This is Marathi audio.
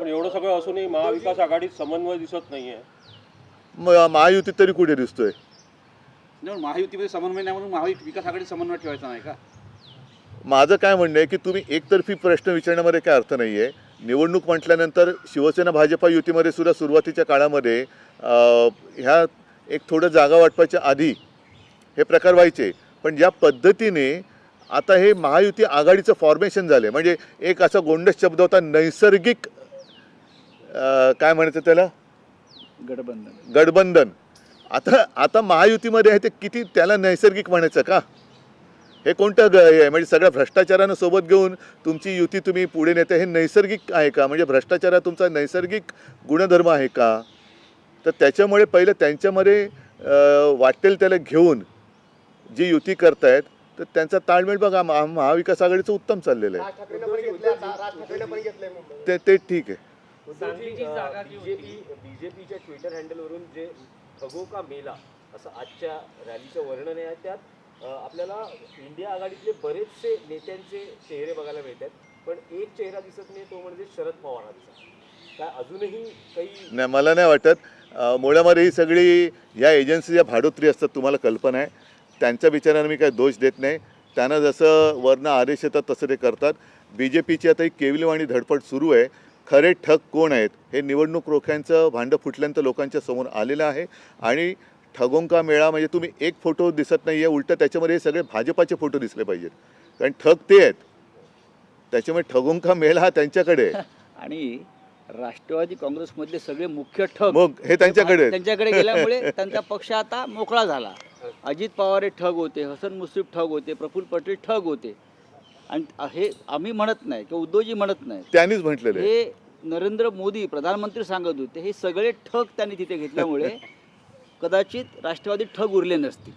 पण एवढं सगळं असूनही महाविकास आघाडीत समन्वय दिसत नाहीये. म- महायुतीत तरी कुठे दिसतोय? नाही, महायुतीमध्ये समन्वय नाही म्हणून महायुती विकास आघाडी समन्वय ठेवायचा नाही का? माझं काय म्हणणं आहे की तुम्ही एकतर्फी प्रश्न विचारण्यामध्ये काय अर्थ नाही आहे निवडणूक म्हटल्यानंतर शिवसेना भाजपा युतीमध्ये सुद्धा सुरुवातीच्या काळामध्ये अं, ह्या एक थोडं जागा वाटपाच्या आधी हे प्रकार व्हायचे. पण ज्या पद्धतीने आता हे महायुती आघाडीचं फॉर्मेशन झालं म्हणजे एक असा गोंडस शब्द होता नैसर्गिक काय म्हणायचं त्याला? गठबंधन. गठबंधन. आता आता महायुतीमध्ये आहे ते किती त्याला नैसर्गिक म्हणायचं का? हे कोणतं ग हे आहे म्हणजे सगळ्या भ्रष्टाचारानं सोबत घेऊन तुमची युती तुम्ही पुढे नेते हे नैसर्गिक आहे का? म्हणजे भ्रष्टाचार हा तुमचा नैसर्गिक गुणधर्म आहे का? तर त्याच्यामुळे पहिलं त्यांच्यामध्ये वाटेल त्याला घेऊन जी युती करतायत तर त्यांचा ताळमेळ बघा महा महाविकास आघाडीचं उत्तम चाललेलं आहे. ते ठीक आहे. सांगलीची जागा बीजेपी बीजेपीच्या ट्विटर हँडलवरून जे ठगो का मेला असं आजच्या रॅलीचं वर्णन आहे. त्यात आपल्याला इंडिया आघाडीतले बरेचसे नेत्यांचे चेहरे बघायला मिळत आहेत पण एक चेहरा दिसत नाही तो म्हणजे शरद पवारांचा काय अजूनही काही नाही मला नाही वाटत. मुळामध्ये ही सगळी या एजन्सी ज्या भाडोत्री असतात तुम्हाला कल्पना आहे. त्यांच्या विचारानं मी काही दोष देत नाही. त्यांना जसं वरनं आदेश येतात तसं ते करतात. बी जे पीची आता एक केविलवाणी धडपड सुरू आहे. खरे ठग कोण आहेत हे निवडणूक रोख्यांचं भांडं फुटल्यानंतर लोकांच्या समोर आलेलं आहे. आणि ठगोंका मेळा म्हणजे तुम्ही एक फोटो दिसत नाही आहे उलटं त्याच्यामध्ये हे सगळे भाजपाचे फोटो दिसले पाहिजेत. कारण ठग ते आहेत. त्याच्यामुळे ठगोंका मेळा हा त्यांच्याकडे आहे. आणि राष्ट्रवादी काँग्रेसमधले सगळे मुख्य ठग मग हे त्यांच्याकडे आहेत. त्यांच्याकडे गेल्यामुळे त्यांचा पक्ष आता मोकळा झाला. अजित पवार हे ठग होते हसन मुश्रीफ ठग होते प्रफुल्ल पटेल ठग होते. आणि हे आम्ही म्हणत नाही किंवा उद्धवजी म्हणत नाही. त्यांनीच म्हटलेलं आहे. हे नरेंद्र मोदी प्रधानमंत्री सांगत होते हे सगळे ठग त्यांनी तिथे घेतल्यामुळे कदाचित राष्ट्रवादी ठग उरले नसतील.